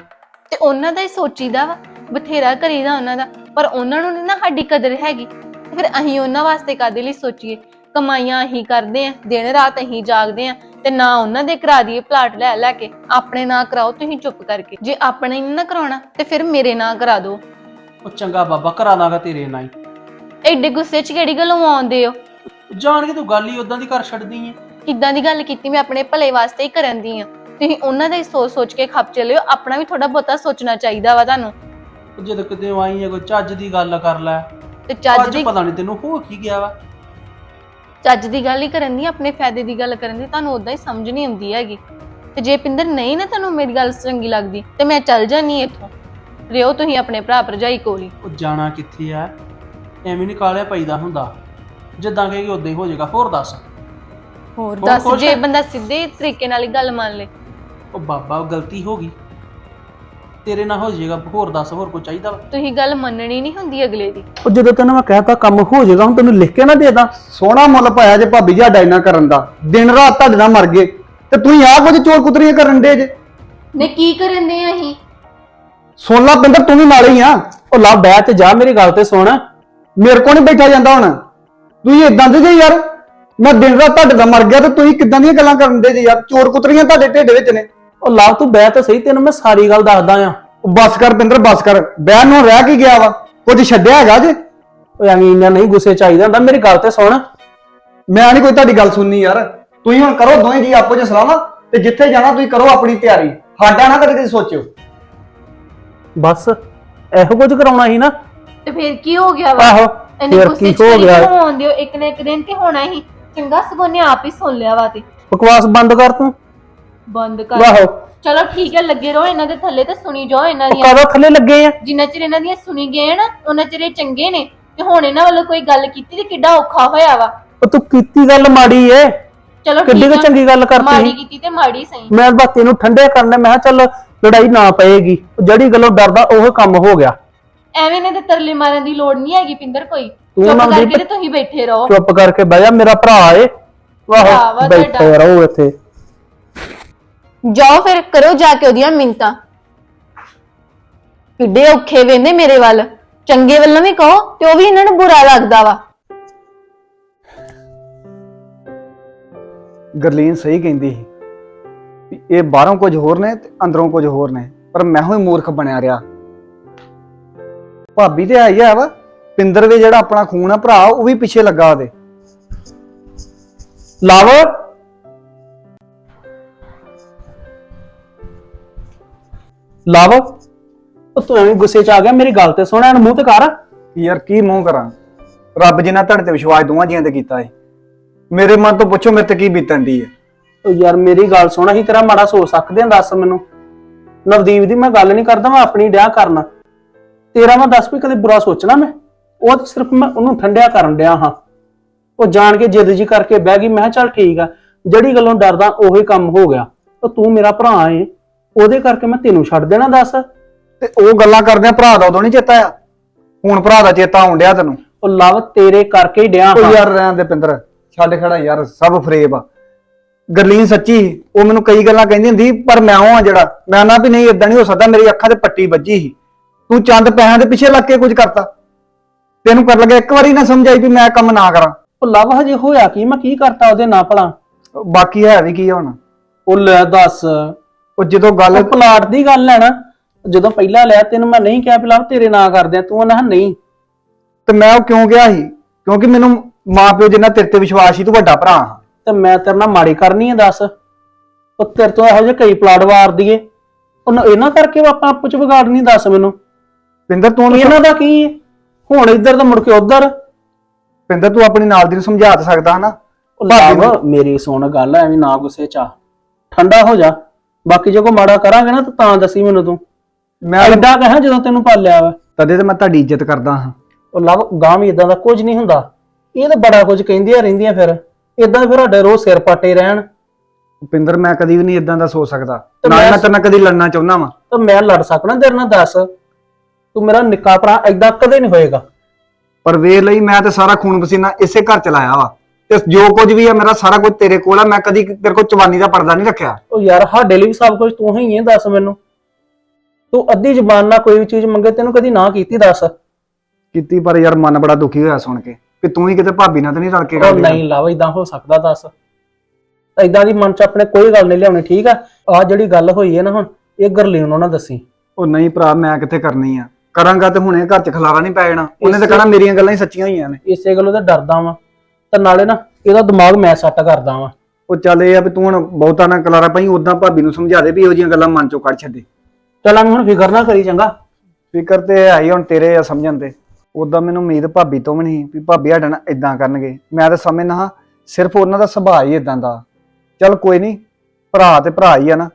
ਤੇ ਉਹਨਾਂ ਦਾ ਹੀ ਸੋਚੀਦਾ ਵਾ ਬਥੇਰਾ ਕਰੀਦਾ ਉਹਨਾਂ ਦਾ ਪਰ ਉਹਨਾਂ ਨੂੰ ਨੀ ਨਾ ਸਾਡੀ ਕਦਰ ਹੈਗੀ। ਤੇ ਫਿਰ ਅਸੀਂ ਉਹਨਾਂ ਵਾਸਤੇ ਕਾਦੇ ਲਈ ਸੋਚੀਏ? ਕਮਾਈਆਂ ਅਸੀਂ ਕਰਦੇ ਆ ਦਿਨ ਰਾਤ ਅਸੀਂ ਜਾਗਦੇ ਆ ਤੇ ਨਾ ਉਹਨਾਂ ਦੇ ਕਰਾ ਦਈਏ ਪਲਾਟ ਲੈ ਲੈ ਕੇ ਆਪਣੇ ਨਾਂ ਕਰਾਓ ਤੁਸੀਂ ਚੁੱਪ ਕਰਕੇ। ਜੇ ਆਪਣੇ ਨਹੀਂ ਨਾ ਕਰਾਉਣਾ ਤੇ ਫਿਰ ਮੇਰੇ ਨਾਂ ਕਰਾ ਦਿਓ। ਉਹ ਚੰਗਾ ਬਾਬਾ ਕਰਾ ਦਾਂਗਾ ਤੇਰੇ ਨਾਲ ਹੀ। ਐਡੇ ਗੁੱਸੇ 'ਚ ਕਿਹੜੀ ਗੱਲੋਂ ਆਉਂਦੇ ਹੋ? ਜਾਣ ਕੇ ਤੂੰ ਗੱਲ ਹੀ ਉਦਾਂ ਦੀ ਕਰ ਛੱਡਦੀ ਏ ਕਿੱਦਾਂ ਦੀ ਗੱਲ ਕੀਤੀ ਮੈਂ ਆਪਣੇ ਭਲੇ ਵਾਸਤੇ ਹੀ ਕਰਨ ਦੀ ਆ। ਤੁਸੀਂ ਉਹਨਾਂ ਦਾ ਹੀ ਸੋਚ ਸੋਚ ਕੇ ਖੱਪ ਚੱਲਿਓ ਆਪਣਾ ਵੀ ਥੋੜਾ ਬਹੁਤਾ ਸੋਚਣਾ ਚਾਹੀਦਾ ਵਾ ਤੁਹਾਨੂੰ। ਜਦੋਂ ਕਿਤੇ ਆਈ ਹੈ ਕੋਈ ਚੱਜ ਦੀ ਗੱਲ ਕਰ ਲੈ। ਤੇ ਚੱਜ ਅੱਜ ਦੀ ਪਤਾ ਨਹੀਂ ਤੈਨੂੰ ਹੋ ਕੀ ਗਿਆ ਵਾ। ਚੱਜ ਦੀ ਗੱਲ ਹੀ ਕਰਨ ਦੀ ਆਪਣੇ ਫਾਇਦੇ ਦੀ ਗੱਲ ਕਰਨ ਦੀ ਤੁਹਾਨੂੰ ਉਦਾਂ ਹੀ ਸਮਝ ਨਹੀਂ ਆਉਂਦੀ ਹੈਗੀ। ਤੇ ਜੇ ਪਿੰਦਰ ਨਹੀਂ ਨਾ ਤੁਹਾਨੂੰ ਮੇਰੀ ਗੱਲ ਚੰਗੀ ਲੱਗਦੀ ਤੇ ਮੈਂ ਚੱਲ ਜਾਨੀ ਇੱਥੋਂ। ਰਿਓ ਤੁਸੀਂ ਆਪਣੇ ਭਰਾ ਭਰਜਾਈ ਕੋਲ ਹੀ। ਉਹ ਜਾਣਾ ਕਿੱਥੇ ਆ? ਐਵੇਂ ਨਹੀਂ ਕਾਲਿਆ ਪਈਦਾ ਹੁੰਦਾ। ਜਿੱਦਾਂ ਕਹੇਗੀ ਉਦਾਂ ਹੀ ਹੋ ਜਾਏਗਾ। ਹੋਰ ਦੱਸ। ਹੋਰ ਹੋਰ ਦੱਸ ਜੇ? ਬੰਦਾ ਸਿੱਧੇ ਤਰੀਕੇ ਨਾਲ ਹੀ ਗੱਲ ਮੰਨ ਲੇ। ਉਹ ਬਾਬਾ ਉਹ ਗਲਤੀ ਹੋ ਗਈ। ਤੇਰੇ ਨਾਲ ਹੋ ਜਾਏਗਾ ਹੋਰ ਦੱਸ ਹੋਰ ਕੋਈ ਚਾਹੀਦਾ ਵਾ? ਤੁਸੀਂ ਗੱਲ ਮੰਨਣੀ ਨਹੀਂ ਹੁੰਦੀ ਅਗਲੇ ਦੀ। ਉਹ ਜਦੋਂ ਤੈਨੂੰ ਮੈਂ ਕਹਿਤਾ ਕੰਮ ਹੋ ਜਾਏਗਾ ਹੁਣ ਤੈਨੂੰ ਲਿਖ ਕੇ ਨਾ ਦੇਦਾ ਸੋਹਣਾ ਮੁੱਲ ਪਾਇਆ ਜੇ ਭਾਬੀ ਜੀ ਡਾਇਨਾ ਕਰਨ ਦਾ। ਦਿਨ ਰਾਤ ਤੁਹਾਡੇ ਨਾਲ ਮਰ ਗਏ। ਤੇ ਤੁਸੀਂ ਆਹ ਕੁਝ ਚੋਰ ਕੁਤਰੀਆਂ ਕਰਨ ਦੇ ਜੇ। ਨੇ ਕੀ ਕਰਨ ਦੇ ਅਸੀਂ? ਸੁਣ ਲਾ ਪਿੰਦਰ ਤੂੰ ਵੀ ਨਾਲ ਹੀ ਆ। ਉਹ ਲਾ ਬੈ ਤੇ ਜਾ ਮੇਰੀ ਗੱਲ ਤੇ ਸੁਣ। ਮੇਰੇ ਕੋਲ ਨਹੀਂ ਬੈਠਾ ਜਾਂਦਾ ਹੁਣ। ਤੁਸੀਂ ਇਦਾਂ ਦੇ ਜੇ ਯਾਰ। ਮੈਂ ਦਿਨ ਰਾਤ ਤੁਹਾਡੇ ਦਾ ਮਰ ਗਿਆ ਤੇ ਤੁਸੀਂ ਕਿੱਦਾਂ ਦੀਆਂ ਗੱਲਾਂ ਕਰਨ ਦੇ ਜੇ ਯਾਰ? ਚੋਰ ਕੁਤਰੀਆਂ ਤੁਹਾਡੇ ਢਿੱਡ ਵਿੱਚ ਨੇ। ਉਹ ਲਾ ਤੂੰ ਬੈ ਤਾਂ ਸਹੀ ਤੈਨੂੰ ਮੈਂ ਸਾਰੀ ਗੱਲ ਦੱਸਦਾ ਆ। ਉਹ ਬੱਸ ਕਰ ਪਿੰਦਰ ਬੱਸ ਕਰ। ਬਹਿਣ ਨੂੰ ਰਹਿ ਕੀ ਗਿਆ ਵਾ? ਕੁਝ ਛੱਡਿਆ ਹੈਗਾ ਜੇ? ਉਹ ਐਵੇਂ ਇੰਨਾ ਨਹੀਂ ਗੁੱਸੇ ਚਾਹੀਦਾ ਹੁੰਦਾ ਮੇਰੀ ਗੱਲ ਤੇ ਸੁਣ। ਮੈਂ ਨਹੀਂ ਕੋਈ ਤੁਹਾਡੀ ਗੱਲ ਸੁਣਨੀ ਯਾਰ। ਤੁਸੀਂ ਹੁਣ ਕਰੋ ਦੋਵੇਂ ਜੀ ਆਪੋ ਚ ਸਲਾਹਾਂ ਤੇ ਜਿੱਥੇ ਜਾਣਾ ਤੁਸੀਂ ਕਰੋ ਆਪਣੀ ਤਿਆਰੀ। ਸਾਡਾ ਨਾ ਕਦੇ ਕਦੇ ਸੋਚਿਓ। ਬਸ ਇਹੋ ਕੁਝ ਕਰਾਉਣਾ ਸੀ ਨਾ। ਤੇ ਫਿਰ ਕੀ ਹੋ ਗਿਆ ਵਾ? ਆਹੋ ਇੰਨੇ ਫਿਰ ਗੁੱਸੇ ਕੀ ਚ ਹੋ ਗਿਆ। ਕਿਉਂ ਆਉਂਦੇ ਹੋ ਇੱਕ ਨਾ ਇੱਕ ਦਿਨ ਤੇ ਹੋਣਾ ਹੀ। ਚੰਗਾ ਸਗੋਂ ਨੇ ਆਪ ਹੀ ਸੁਣ ਲਿਆ ਵਾ ਤੇ। ਬਕਵਾਸ ਬੰਦ ਕਰ ਤੂੰ। ਬੰਦ ਕਰ। ਆਹੋ ਚਲੋ ਠੀਕ ਹੈ ਲੱਗੇ ਰਹੋ ਇਹਨਾਂ ਦੇ ਥੱਲੇ ਤੇ ਸੁਣੀ ਜਾਓ ਇਹਨਾਂ ਉਹ ਦੀਆਂ। ਥੱਲੇ ਲੱਗੇ ਆ? ਜਿੰਨਾ ਚਿਰ ਇਹਨਾਂ ਦੀਆਂ ਸੁਣੀ ਗਏ ਨਾ ਉਹਨਾਂ ਚਿਰ ਇਹ ਚੰਗੇ ਨੇ। ਤੇ ਹੁਣ ਇਹਨਾਂ ਵੱਲੋਂ ਕੋਈ ਗੱਲ ਕੀਤੀ ਤੇ ਕਿੱਡਾ ਔਖਾ ਹੋਇਆ ਵਾ। ਉਹ ਤੂੰ ਕੀਤੀ ਗੱਲ ਮਾੜੀ ਏ। ਚਲੋ ਕਿੱਡੀ ਠੀਕ ਕੁ ਆ। ਚੰਗੀ ਗੱਲ ਕਰਤੀ। ਮਾੜੀ ਸੀ। ਕੀਤੀ ਤੇ ਮਾੜੀ ਸਹੀ। ਮੈਂ ਬਾਤੀ ਨੂੰ ਠੰਡੇ ਕਰਨੇ ਮੈਂ ਕਿਹਾ ਚੱਲ ਲੜਾਈ ਨਾ ਪਏਗੀ। ਉਹ ਜਿਹੜੀ ਗੱਲੋਂ ਡਰਦਾ ਉਹ ਕੰਮ ਹੋ ਗਿਆ। ਐਵੇਂ ਇਹਨਾਂ ਦੇ ਤਰਲੇ ਮਾਰਨ ਦੀ ਲੋੜ ਨਹੀਂ ਹੈਗੀ ਪਿੰਦਰ ਕੋਈ। ਤੂੰ ਚੁੱਪ ਨਾ ਕਰਕੇ ਤੇ ਤੁਸੀਂ ਬੈਠੇ ਰਹੋ। ਚੁੱਪ ਕਰਕੇ ਬਹਿ ਜਾ ਮੇਰਾ ਭਰਾ ਏ। ਭਰਾ ਵਾ ਵਾਹੋ ਬੈਠੇ ਤੁਹਾਡਾ। ਰਹੋ ਇੱਥੇ। ਜਾਓ ਫਿਰ ਕਰੋ ਜਾ ਕੇ ਉਹਦੀਆਂ ਮਿੰਤਾਂ ਕਿੱਡੇ ਔਖੇ ਵੇਂਦੇ ਮੇਰੇ ਵੱਲ। ਚੰਗੇ ਵੱਲੋਂ ਵੀ ਕਹੋ ਤੇ ਉਹ ਵੀ ਇਹਨਾਂ ਨੂੰ ਬੁਰਾ ਲੱਗਦਾ ਵਾ। ਗਰਲੀਨ ਸਹੀ ਕਹਿੰਦੀ ਸੀ ਵੀ ਇਹ ਬਾਹਰੋਂ ਕੁਝ ਹੋਰ ਨੇ ਤੇ ਅੰਦਰੋਂ ਕੁਝ ਹੋਰ ਨੇ ਪਰ ਮੈਂ ਹੀ ਮੂਰਖ ਬਣਿਆ ਰਿਹਾ। ਭਾਬੀ ਤੇ ਆਈ ਆ ਵਾ ਪਿੰਦਰ ਵੀ ਜਿਹੜਾ ਆਪਣਾ ਖੂਨ ਆ ਭਰਾ ਉਹ ਵੀ ਪਿੱਛੇ ਲੱਗਾ ਉਹਦੇ। Love love. ਉਹ ਤੂੰ ਐਵੇਂ ਗੁੱਸੇ ਚ ਆ ਗਿਆ ਮੇਰੀ ਗੱਲ ਤੇ ਸੁਣ ਐਨ ਮੂੰਹ ਤੇ ਕਰ। ਯਾਰ ਕੀ ਮੂੰਹ ਕਰਾਂ? ਰੱਬ ਜਿੰਨਾ ਤੁਹਾਡੇ ਤੇ ਵਿਸ਼ਵਾਸ ਦੋਵਾਂ ਜੀਆਂ ਤੇ ਕੀਤਾ ਏ। ਮੇਰੇ ਮਨ ਤੋਂ ਪੁੱਛੋ ਮੇਰੇ ਤੇ ਕੀ ਬੀਤਣ ਦੀ ਹੈ ਉਹ ਯਾਰ ਮੇਰੀ ਗੱਲ ਸੁਣ ਅਸੀਂ ਤੇਰਾ ਮਾੜਾ ਸੋਚ ਸਕਦੇ ਹਾਂ ਦੱਸ ਮੈਨੂੰ। ਨਵਦੀਪ ਦੀ ਮੈਂ ਗੱਲ ਨਹੀਂ ਕਰਦਾ ਮੈਂ ਆਪਣੀ ਡਿਆ ਕਰਨਾ। ਤੇਰਾ ਮੈਂ ਦੱਸ ਵੀ ਕਦੇ ਬੁਰਾ ਸੋਚਣਾ ਮੈਂ? ਉਹ ਤਾਂ ਸਿਰਫ ਮੈਂ ਉਹਨੂੰ ਠੰਡਿਆ ਕਰਨ ਡਿਆ ਹਾਂ। ਉਹ ਜਾਣ ਕੇ ਜਿੱਦ ਜੀ ਕਰਕੇ ਬਹਿ ਗਈ ਮੈਂ ਕਿਹਾ ਚੱਲ ਠੀਕ ਆ। ਜਿਹੜੀ ਗੱਲੋਂ ਡਰਦਾ ਉਹੀ ਕੰਮ ਹੋ ਗਿਆ। ਤਾਂ ਤੂੰ ਮੇਰਾ ਭਰਾ ਏ। ਉਹਦੇ ਕਰਕੇ ਮੈਂ ਤੈਨੂੰ ਛੱਡ ਦੇਣਾ ਦੱਸ। ਤੇ ਉਹ ਗੱਲਾਂ ਕਰਦੇ ਆ ਭਰਾ ਦਾ ਉਦੋਂ ਨਹੀਂ ਚੇਤਾ ਆ ਹੁਣ ਭਰਾ ਦਾ ਚੇਤਾ ਆਉਣ ਡਿਆ ਤੈਨੂੰ? ਉਹ ਲਵ ਤੇਰੇ ਕਰਕੇ ਹੀ ਡਿਆ ਉਹ ਹਾਂ। ਯਾਰ ਰਹਿਣ ਦੇ ਪਿੰਦਰ ਛੱਡ ਖੜਾ ਯਾਰ ਸਭ ਫਰੇਬ ਆ। ਗਰਲੀਨ ਸੱਚੀ। ਉਹ ਮੈਨੂੰ ਕਈ ਗੱਲਾਂ ਕਹਿੰਦੀ ਹੁੰਦੀ ਪਰ ਮੈਂ ਉਹ ਆ ਜਿਹੜਾ ਮੈਂ ਨਾ ਵੀ ਨਹੀਂ ਇਦਾਂ ਨਹੀਂ ਹੋ ਸਕਦਾ ਮੇਰੀ ਅੱਖਾਂ ਤੇ ਪੱਟੀ ਵੱਜੀ ਸੀ। ਤੂੰ ਚੰਦ ਪੈਸਿਆਂ ਦੇ ਪਿੱਛੇ ਲੱਗ ਕੇ ਕੁਝ ਕਰਤਾ। ਤੈਨੂੰ ਕਰ ਲਗਾ ਇੱਕ ਵਾਰੀ ਨਾ ਸਮਝਾਈ ਵੀ ਮੈਂ ਕੰਮ ਨਾ ਕਰਾਂ। ਉਹ ਲਵ ਹਜੇ ਹੋਇਆ ਕੀ? ਮੈਂ ਕੀ ਕਰਤਾ ਉਹਦੇ ਨਾਲ ਭਲਾ? ਬਾਕੀ ਹੈ ਵੀ ਕੀ ਆ ਹੁਣ? ਉਹ ਲੈ ਦੱਸ। ਉਹ ਜਦੋਂ ਗੱਲ ਉਹ ਪਲਾਟ ਦੀ ਗੱਲ ਹੈ ਨਾ ਜਦੋਂ ਪਹਿਲਾਂ ਲਿਆ ਤੈਨੂੰ ਮੈਂ ਨਹੀਂ ਕਿਹਾ ਪਿਲਾ ਤੇਰੇ ਨਾਂ ਕਰਦੇ ਆ ਤੂੰ ਉਹਨਾਂ ਨਹੀਂ। ਤੇ ਮੈਂ ਉਹ ਕਿਉਂ ਗਿਆ ਸੀ? ਕਿਉਂਕਿ ਮੈਨੂੰ ਮਾਪਿਓ ਜਿੰਨਾ ਤੇਰੇ ਤੇ ਵਿਸ਼ਵਾਸ ਸੀ ਤੂੰ ਵੱਡਾ ਭਰਾ ਤੇ ਮੈਂ ਤੇਰੇ ਨਾਲ ਮਾੜੀ ਕਰਨੀ ਹੈ ਦੱਸ। ਉਹ ਤੇਰੇ ਤੋਂ ਇਹੋ ਜਿਹੇ ਕਈ ਪਲਾਟ ਵਾਰ ਦੀਏ। ਉਹਨਾਂ ਇਹਨਾਂ ਕਰਕੇ ਆਪਾਂ ਆਪੋ ਚ ਵਿਗਾੜਨੀ ਦੱਸ ਮੈਨੂੰ। ਪਿੰਦਰ ਤੂੰ ਇਹਨਾਂ ਦਾ ਕੀ ਹੈ? ਹੁਣ ਇੱਧਰ ਤਾਂ ਮੁੜ ਕੇ ਉੱਧਰ। ਪਿੰਦਰ ਤੂੰ ਆਪਣੀ ਨਾਲ ਦੀ ਨੂੰ ਸਮਝਾ ਤਾਂ ਸਕਦਾ ਹਨਾ? ਉਹ ਭਾਬੀ ਲਵ, ਮੇਰੀ ਸੁਣ ਗੱਲ ਐਵੇਂ ਨਾ ਗੁੱਸੇ ਚ ਆ। ਠੰਡਾ ਹੋ ਜਾ। ਬਾਕੀ ਜੇ ਕੋਈ ਮਾੜਾ ਕਰਾਂਗੇ ਨਾ ਤਾਂ ਤਾਂ ਦੱਸੀ ਮੈਨੂੰ ਤੂੰ। ਮੈਂ ਐਡਾ ਕਹਾਂ ਜਦੋਂ ਤੈਨੂੰ ਪਾਲਿਆ ਵਾ। ਤਦੇ ਤੇ ਮੈਂ ਤੁਹਾਡੀ ਇੱਜ਼ਤ ਕਰਦਾ ਹਾਂ। ਉਹ ਲਵ ਗਾਂ ਵੀ ਇਦਾਂ ਦਾ ਕੁਝ ਨਹੀਂ ਹੁੰਦਾ। ਇਹ ਤਾਂ ਬੜਾ ਕੁਝ ਕਹਿੰਦੀਆਂ ਰਹਿੰਦੀਆਂ ਫਿਰ। ਇਦਾਂ ਫਿਰ ਸਾਡੇ ਰੋਜ਼ ਸਿਰ ਪਾਟੇ ਰਹਿਣ। ਪਿੰਦਰ ਮੈਂ ਕਦੀ ਵੀ ਨਹੀਂ ਇਦਾਂ ਦਾ ਸੋਚ ਸਕਦਾ। ਤੇ ਨਾ ਮੈਂ- ਮੈਂ ਕਦੀ ਲੜਨਾ ਚਾਹੁੰਦਾ ਵਾਂ। ਤਾਂ ਮੈਂ ਲੜ ਸਕਣਾ ਤੇਰੇ ਨਾਲ ਦੱਸ। ਤੂੰ ਮੇਰਾ ਨਿੱਕਾ ਭਰਾ ਐਦਾਂ ਕਦੇ ਨਹੀਂ ਹੋਏਗਾ। ਪਰ ਵੇ ਲਈ ਮੈਂ ਤੇ ਸਾਰਾ ਖੂਨ ਪਸੀਨਾ ਇਸੇ ਘਰ ਚ ਲਾਇਆ ਵਾ। ਤੇ ਜੋ ਕੁਝ ਵੀ ਆ ਮੇਰਾ ਸਾਰਾ ਕੁਝ ਤੇਰੇ ਕੋਲ ਆ ਮੈਂ ਕਦੀ ਤੇਰੇ ਕੋਲ ਚਵਾਨੀ ਦਾ ਪਰਦਾ ਨਹੀਂ ਰੱਖਿਆ। ਉਹ ਯਾਰ ਸਾਡੇ ਲਈ ਵੀ ਸਭ ਕੁਝ ਤੂੰ ਹੀ ਹੈ ਦੱਸ ਮੈਨੂੰ। ਤੂੰ ਅੱਧੀ ਜ਼ਬਾਨ ਨਾਲ ਕੋਈ ਵੀ ਚੀਜ਼ ਮੰਗੇ ਤੈਨੂੰ ਕਦੀ ਨਾ ਕੀਤੀ ਦੱਸ। ਉਹ ਕੀਤੀ ਪਰ ਯਾਰ ਮਨ ਬੜਾ ਦੁਖੀ ਹੋਇਆ ਸੁਣ ਕੇ। ਕਿ ਤੂੰ ਹੀ ਕਿਤੇ ਭਾਬੀ ਨਾਲ ਤੇ ਨਹੀਂ ਰਲ ਕੇ ਗੱਲ ਨਹੀਂ ਲਾਵਾ ਇਦਾਂ ਹੋ ਸਕਦਾ ਦੱਸ। ਐਦਾਂ ਦੀ ਮਨ ਚ ਆਪਣੇ ਕੋਈ ਗੱਲ ਨਹੀਂ ਲਿਆਉਣੀ ਠੀਕ ਆ? ਆ ਜਿਹੜੀ ਗੱਲ ਹੋਈ ਹੈ ਨਾ ਹੁਣ ਇਹ ਗਰਲੀਨ ਨੂੰ ਨਾ ਦੱਸੀ। ਉਹ ਨਹੀਂ ਭਰਾ ਮੈਂ ਕਿੱਥੇ ਕਰਨੀ ਆ? ਕਰਾਂਗਾ ਤੇ ਹੁਣੇ ਘਰ ਚ ਖਲਾਰਾ ਨਹੀਂ ਪੈ ਜਾਣਾ। ਉਹਨੇ ਤਾਂ ਕਹਣਾ ਮੇਰੀਆਂ ਗੱਲਾਂ ਹੀ ਸੱਚੀਆਂ ਹੋਈਆਂ ਨੇ। ਇਸੇ ਗੱਲੋਂ ਤੇ ਡਰਦਾ ਵਾਂ। ਤੇ ਨਾਲੇ ਨਾ ਇਹਦਾ ਦਿਮਾਗ ਮੈਂ ਸੱਟ ਕਰਦਾ ਵਾਂ। ਉਹ ਚੱਲ ਇਹ ਆ ਵੀ ਤੂੰ ਹੁਣ ਬਹੁਤਾ ਨਾ ਕਲਾਰਾ ਪਾਈ ਉਦਾਂ ਭਾਬੀ ਨੂੰ ਸਮਝਾ ਦੇ ਵੀ ਇਹੋ ਜਿਹੀਆਂ ਗੱਲਾਂ ਮਨ ਚੋਂ ਕੱਢ ਛੱਡੇ। ਚੱਲ ਐਵੇਂ ਹੁਣ ਫਿਕਰ ਨਾ ਕਰੀ ਚੰਗਾ। ਫਿਕਰ ਤੇ ਹੀ ਹੁਣ ਤੇਰੇ ਆ ਸਮਝਣ ਤੇ। ਉਦਾਂ ਮੈਨੂੰ ਉਮੀਦ ਭਾਬੀ ਤੋਂ ਵੀ ਨਹੀਂ ਵੀ ਭਾਬੀ ਸਾਡਾ ਨਾਲ ਇਦਾਂ ਕਰਨਗੇ। ਮੈਂ ਤਾਂ ਸਮਝਦਾ ਹਾਂ ਸਿਰਫ ਉਹਨਾਂ ਦਾ ਸੁਭਾਅ ਹੀ ਇਦਾਂ ਦਾ। ਚੱਲ ਕੋਈ ਨਹੀਂ ਭਰਾ ਤੇ ਭਰਾ ਹੀ ਆ ਨਾ।